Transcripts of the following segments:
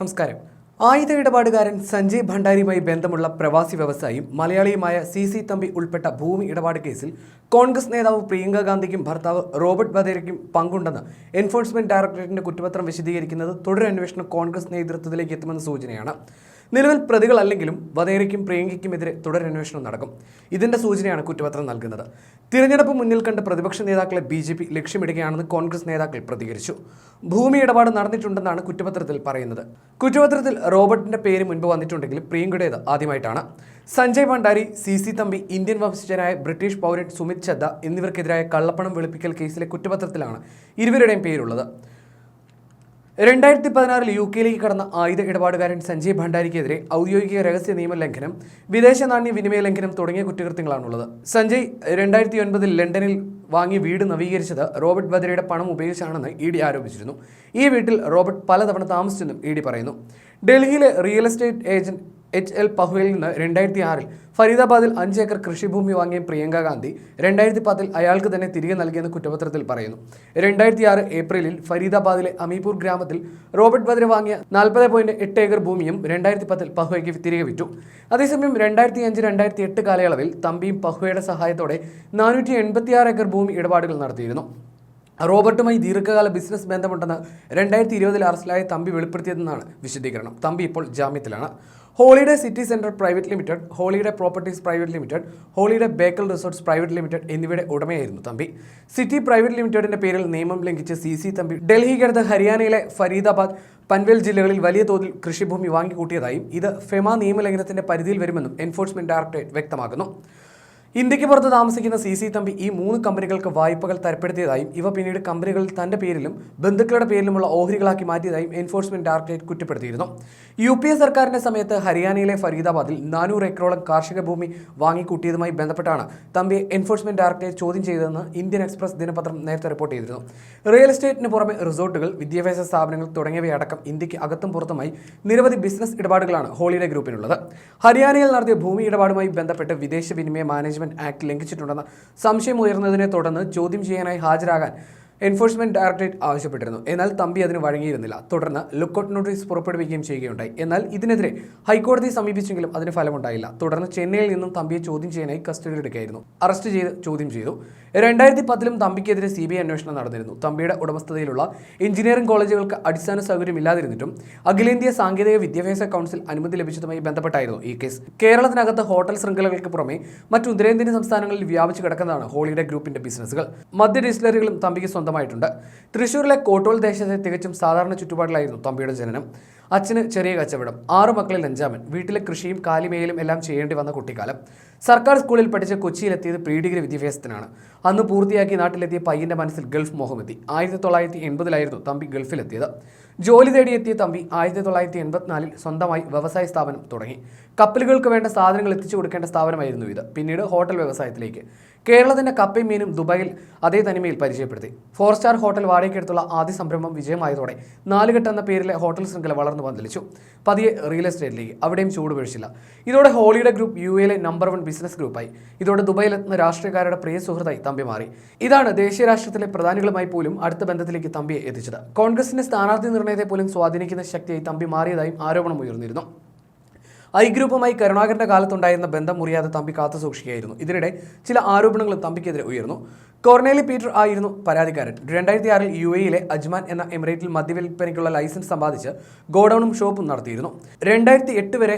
നമസ്കാരം. ആയുധ ഇടപാടുകാരൻ സഞ്ജയ് ഭണ്ഡാരിയുമായി ബന്ധമുള്ള പ്രവാസി വ്യവസായിയും മലയാളിയുമായ സി സി തമ്പി ഉൾപ്പെട്ട ഭൂമി ഇടപാട് കേസിൽ കോൺഗ്രസ് നേതാവ് പ്രിയങ്ക ഗാന്ധിക്കും ഭർത്താവ് റോബർട്ട് ബദേരയ്ക്കും പങ്കുണ്ടെന്ന് എൻഫോഴ്സ്മെന്റ് ഡയറക്ടറേറ്റിന്റെ കുറ്റപത്രം വിശദീകരിക്കുന്നത് തുടരന്വേഷണം കോൺഗ്രസ് നേതൃത്വത്തിലേക്ക് എത്തുമെന്ന സൂചനയാണ്. നിലവിൽ പ്രതികളല്ലെങ്കിലും വധേരയ്ക്കും പ്രിയങ്കയ്ക്കുമെതിരെ തുടരന്വേഷണം നടക്കും. ഇതിന്റെ സൂചനയാണ് കുറ്റപത്രം നൽകുന്നത്. തിരഞ്ഞെടുപ്പ് മുന്നിൽ കണ്ട് പ്രതിപക്ഷ നേതാക്കളെ ബി ജെ പി ലക്ഷ്യമിടുകയാണെന്ന് കോൺഗ്രസ് നേതാക്കൾ പ്രതികരിച്ചു. ഭൂമി ഇടപാട് നടന്നിട്ടുണ്ടെന്നാണ് കുറ്റപത്രത്തിൽ പറയുന്നത്. കുറ്റപത്രത്തിൽ റോബർട്ടിന്റെ പേര് മുൻപ് വന്നിട്ടുണ്ടെങ്കിലും പ്രിയങ്കയുടേത് ആദ്യമായിട്ടാണ്. Sanjay Bhandari C C Thampi Indian വംശജനായ ബ്രിട്ടീഷ് പൗരൻ സുമിത് ചദ്ദ എന്നിവർക്കെതിരായ കള്ളപ്പണം വെളുപ്പിക്കൽ കേസിലെ കുറ്റപത്രത്തിലാണ് ഇരുവരുടെയും പേരുള്ളത്. രണ്ടായിരത്തി പതിനാറിൽ യു കെയിലേക്ക് കടന്ന ആയുധ ഇടപാടുകാരൻ സഞ്ജയ് ഭണ്ഡാരിക്കെതിരെ ഔദ്യോഗിക രഹസ്യ നിയമ ലംഘനം വിദേശ നാണ്യ വിനിമയ ലംഘനം തുടങ്ങിയ കുറ്റകൃത്യങ്ങളാണുള്ളത്. സഞ്ജയ് രണ്ടായിരത്തി ഒൻപതിൽ ലണ്ടനിൽ വാങ്ങി വീട് നവീകരിച്ചത് റോബർട്ട് വദ്രയുടെ പണം ഉപയോഗിച്ചാണെന്ന് ഇ ഡി ആരോപിച്ചിരുന്നു. ഈ വീട്ടിൽ റോബർട്ട് പലതവണ താമസിച്ചെന്നും ഇ ഡി പറയുന്നു. ഡൽഹിയിലെ real estate agent H L പഹുവയിൽ നിന്ന് രണ്ടായിരത്തി ആറിൽ ഫരീദാബാദിൽ അഞ്ച് ഏക്കർ കൃഷിഭൂമി വാങ്ങിയ പ്രിയങ്ക ഗാന്ധി രണ്ടായിരത്തി പത്തിൽ അയാൾക്ക് തന്നെ തിരികെ നൽകിയെന്ന് കുറ്റപത്രത്തിൽ പറയുന്നു. രണ്ടായിരത്തി ആറ് ഏപ്രിലിൽ ഫരീദാബാദിലെ അമീപൂർ ഗ്രാമത്തിൽ റോബർട്ട് ബദ്ര വാങ്ങിയ നാൽപ്പത് പോയിന്റ് എട്ട് ഏക്കർ ഭൂമിയും രണ്ടായിരത്തി പത്തിൽ പഹുവയ്ക്ക് തിരികെ വിറ്റു. അതേസമയം രണ്ടായിരത്തി അഞ്ച് രണ്ടായിരത്തി എട്ട് കാലയളവിൽ തമ്പിയും പഹുവയുടെ സഹായത്തോടെ നാനൂറ്റി എൺപത്തിയാറ് ഏക്കർ ഭൂമി ഇടപാടുകൾ നടത്തിയിരുന്നു. റോബർട്ടുമായി ദീർഘകാല ബിസിനസ് ബന്ധമുണ്ടെന്ന് രണ്ടായിരത്തി ഇരുപതിൽ അറസ്റ്റിലായ തമ്പി വെളിപ്പെടുത്തിയതെന്നാണ് വിശദീകരണം. തമ്പി ഇപ്പോൾ ജാമ്യത്തിലാണ്. Holiday city centre private limited holiday properties private limited holiday Bekal resorts private limited എന്നിവയുടെ ഉടമയായിരുന്നു തമ്പി. സിറ്റി പ്രൈവറ്റ് ലിമിറ്റഡിന്റെ പേരിൽ നിയമം ലംഘിച്ച് സി സി തമ്പി ഡൽഹിക്കടുത്ത് ഹരിയാനയിലെ ഫരീദാബാദ് പൻവേൽ ജില്ലകളിൽ വലിയ തോതിൽ കൃഷിഭൂമി വാങ്ങിക്കൂട്ടിയതായും ഇത് ഫെമ നിയമലംഘനത്തിന്റെ പരിധിയിൽ വരുമെന്നും എൻഫോഴ്സ്മെന്റ് ഡയറക്ടറേറ്റ് വ്യക്തമാക്കുന്നു. ഇന്ത്യയ്ക്ക് പുറത്ത് താമസിക്കുന്ന സി സി തമ്പി ഈ മൂന്ന് കമ്പനികൾക്ക് വായ്പകൾ തരപ്പെടുത്തിയതായും ഇവ പിന്നീട് കമ്പനികളിൽ തന്റെ പേരിലും ബന്ധുക്കളുടെ പേരിലുമുള്ള ഓഹരികളാക്കി മാറ്റിയതായും എൻഫോഴ്സ്മെന്റ് ഡയറക്ടറേറ്റ് കുറ്റപ്പെടുത്തിയിരുന്നു. യു പി എ സർക്കാരിന്റെ സമയത്ത് ഹരിയാനയിലെ ഫരീദാബാദിൽ നാനൂറ് ഏക്കറോളം കാർഷിക ഭൂമി വാങ്ങിക്കൂട്ടിയതുമായി ബന്ധപ്പെട്ടാണ് തമ്പിയെ എൻഫോഴ്സ്മെന്റ് ഡയറക്ടറേറ്റ് ചോദ്യം ചെയ്തതെന്ന് ഇന്ത്യൻ എക്സ്പ്രസ് ദിനപത്രം നേരത്തെ റിപ്പോർട്ട് ചെയ്തിരുന്നു. റിയൽ എസ്റ്റേറ്റിന് പുറമെ റിസോർട്ടുകൾ വിദ്യാഭ്യാസ സ്ഥാപനങ്ങൾ തുടങ്ങിയവയടക്കം ഇന്ത്യയ്ക്ക് അകത്തും പുറത്തുമായി നിരവധി ബിസിനസ് ഇടപാടുകളാണ് ഹോളിഡേ ഗ്രൂപ്പിനുള്ളത്. ഹരിയാനയിൽ നടത്തിയ ഭൂമി ഇടപാടുമായി ബന്ധപ്പെട്ട് വിദേശ വിനിമയ മാനേജ്മെന്റ് ആക്ട് ലംഘിച്ചിട്ടുണ്ടെന്ന സംശയം ഉയർന്നതിനെ തുടർന്ന് ചോദ്യം ചെയ്യാനായി ഹാജരാകാൻ എൻഫോഴ്സ്മെന്റ് ഡയറക്ടറേറ്റ് ആവശ്യപ്പെട്ടിരുന്നു. എന്നാൽ തമ്പി അതിന് വഴങ്ങിയിരുന്നില്ല. തുടർന്ന് ലുക്കൌട്ട് നോട്ടീസ് പുറപ്പെടുവിക്കുകയും ചെയ്യുകയുണ്ടായി. എന്നാൽ ഇതിനെതിരെ ഹൈക്കോടതിയെ സമീപിച്ചെങ്കിലും അതിന് ഫലമുണ്ടായില്ല. തുടർന്ന് ചെന്നൈയിൽ നിന്നും തമ്പിയെ ചോദ്യം ചെയ്യാനായി കസ്റ്റഡിയിലെടുക്കുകയായിരുന്നു. അറസ്റ്റ് ചെയ്ത് ചോദ്യം ചെയ്തു. രണ്ടായിരത്തി പത്തിലും തമ്പിക്കെതിരെ സി ബി ഐ അന്വേഷണം നടന്നിരുന്നു. തമ്പിയുടെ ഉടമസ്ഥതയിലുള്ള എഞ്ചിനീയറിംഗ് കോളേജുകൾക്ക് അടിസ്ഥാന സൗകര്യം ഇല്ലാതിരുന്നിട്ടും അഖിലേന്ത്യാ സാങ്കേതിക വിദ്യാഭ്യാസ കൗൺസിൽ അനുമതി ലഭിച്ചതുമായി ബന്ധപ്പെട്ടായിരുന്നു ഈ കേസ്. കേരളത്തിനകത്ത് ഹോട്ടൽ ശൃംഖലകൾക്ക് പുറമെ മറ്റു ഉത്തരേന്ത്യൻ സംസ്ഥാനങ്ങളിൽ വ്യാപിച്ചു കിടക്കുന്നതാണ് ഹോളിയുടെ ഗ്രൂപ്പിന്റെ ബിസിനസ്സുകൾ. മദ്യ ഡിസ്റ്റിലറികളും തമ്പിക്ക് സ്വന്തമായിട്ടുണ്ട് തൃശ്ശൂരിലെ കോട്ടോൾ ദേശത്തെ തികച്ചും സാധാരണ ചുറ്റുപാടിലായിരുന്നു തമ്പിയുടെ ജനനം. അച്ഛന് ചെറിയ കച്ചവടം ആറു മക്കളിൽ അഞ്ചാമൻ വീട്ടിലെ കൃഷിയും കാലിമേലും എല്ലാം ചെയ്യേണ്ടി വന്ന കുട്ടിക്കാലം. സർക്കാർ സ്കൂളിൽ പഠിച്ച് കൊച്ചിയിലെത്തിയത് പ്രീ ഡിഗ്രി വിദ്യാഭ്യാസത്തിനാണ്. അന്ന് പൂർത്തിയാക്കി നാട്ടിലെത്തിയ പയ്യന്റെ മനസ്സിൽ ഗൾഫ് മോഹമെത്തി ആയിരത്തി തൊള്ളായിരത്തി എൺപതിലായിരുന്നു തമ്പി ഗൾഫിലെത്തിയത്. ജോലി തേടിയെത്തിയ തമ്പി ആയിരത്തി തൊള്ളായിരത്തി എൺപത്തിനാലിൽ സ്വന്തമായി വ്യവസായ സ്ഥാപനം തുടങ്ങി. കപ്പലുകൾക്ക് വേണ്ട സാധനങ്ങൾ എത്തിച്ചു കൊടുക്കേണ്ട സ്ഥാപനമായിരുന്നു ഇത്. പിന്നീട് ഹോട്ടൽ വ്യവസായത്തിലേക്ക്. കേരളത്തിന്റെ കപ്പയും മീനും ദുബായിൽ അതേ തനിമയിൽ പരിചയപ്പെടുത്തി. ഫോർ സ്റ്റാർ ഹോട്ടൽ വാടകയ്ക്കെടുത്തുള്ള ആദ്യ സംരംഭം വിജയമായതോടെ നാലുകെട്ട് എന്ന പേരിലെ ഹോട്ടൽ ശൃംഖല വളർന്നു പന്തലിച്ചു പതിയെ റിയൽ എസ്റ്റേറ്റിലേക്ക് അവിടെയും ചൂട് വീഴ്ചില്ല ഇതോടെ ഹോളിയുടെ ഗ്രൂപ്പ് യു എയിലെ നമ്പർ വൺ ബിസിനസ് ഗ്രൂപ്പായി ഇതോടെ ദുബൈയിലെത്തുന്ന രാഷ്ട്രീയക്കാരുടെ പ്രിയ സുഹൃത്തായി തമ്പി മാറി. ഇതാണ് ദേശീയ രാഷ്ട്രത്തിലെ പ്രധാനികളുമായി പോലും അടുത്ത ബന്ധത്തിലേക്ക് തമ്പിയെ എത്തിച്ചത്. കോൺഗ്രസിന്റെ സ്ഥാനാർത്ഥി നിർണയത്തെ പോലും സ്വാധീനിക്കുന്ന ശക്തിയായി തമ്പി മാറിയതായും ആരോപണം ഉയർന്നിരുന്നു. ഐ ഗ്രൂപ്പുമായി കരുണാകരന്റെ കാലത്തുണ്ടായിരുന്ന ബന്ധം മുറിയാതെ തമ്പി കാത്തു സൂക്ഷിക്കുകയായിരുന്നു. ഇതിനിടെ ചില ആരോപണങ്ങൾ തമ്പിക്കെതിരെ ഉയർന്നു. കോർണേലി പീറ്റർ ആയിരുന്നു പരാതിക്കാരൻ. രണ്ടായിരത്തി ആറിൽ യു എയിലെ അജ്മാൻ എന്ന എമിറേറ്റിൽ മദ്യവിൽപ്പനയ്ക്കുള്ള ലൈസൻസ് സമ്പാദിച്ച് ഗോഡൌണും ഷോപ്പും നടത്തിയിരുന്നു. രണ്ടായിരത്തി എട്ട് വരെ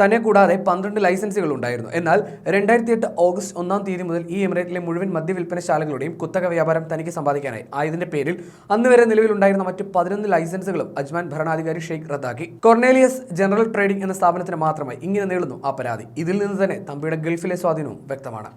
തന്നെ കൂടാതെ പന്ത്രണ്ട് ലൈസൻസുകൾ ഉണ്ടായിരുന്നു. എന്നാൽ രണ്ടായിരത്തി എട്ട് ഓഗസ്റ്റ് ഒന്നാം തീയതി മുതൽ ഈ എമിറേറ്റിലെ മുഴുവൻ മദ്യവിൽപ്പനശാലകളുടെയും കുത്തക വ്യാപാരം തനിക്ക് സമ്പാദിക്കാനായി. ആയതിന്റെ പേരിൽ അന്ന് വരെ നിലവിലുണ്ടായിരുന്ന മറ്റ് പതിനൊന്ന് ലൈസൻസുകളും അജ്മാൻ ഭരണാധികാരി ഷെയ്ഖ് റദ്ദാക്കി. കൊർണേലിയസ് ജനറൽ ട്രേഡിംഗ് എന്ന സ്ഥാപനത്തിന് മാത്രമായി ഇങ്ങനെ നീളുന്നു ആ പരാതി. ഇതിൽ നിന്ന് തന്നെ തമ്പിയുടെ ഗൾഫിലെ സ്വാധീനവും വ്യക്തമാണ്.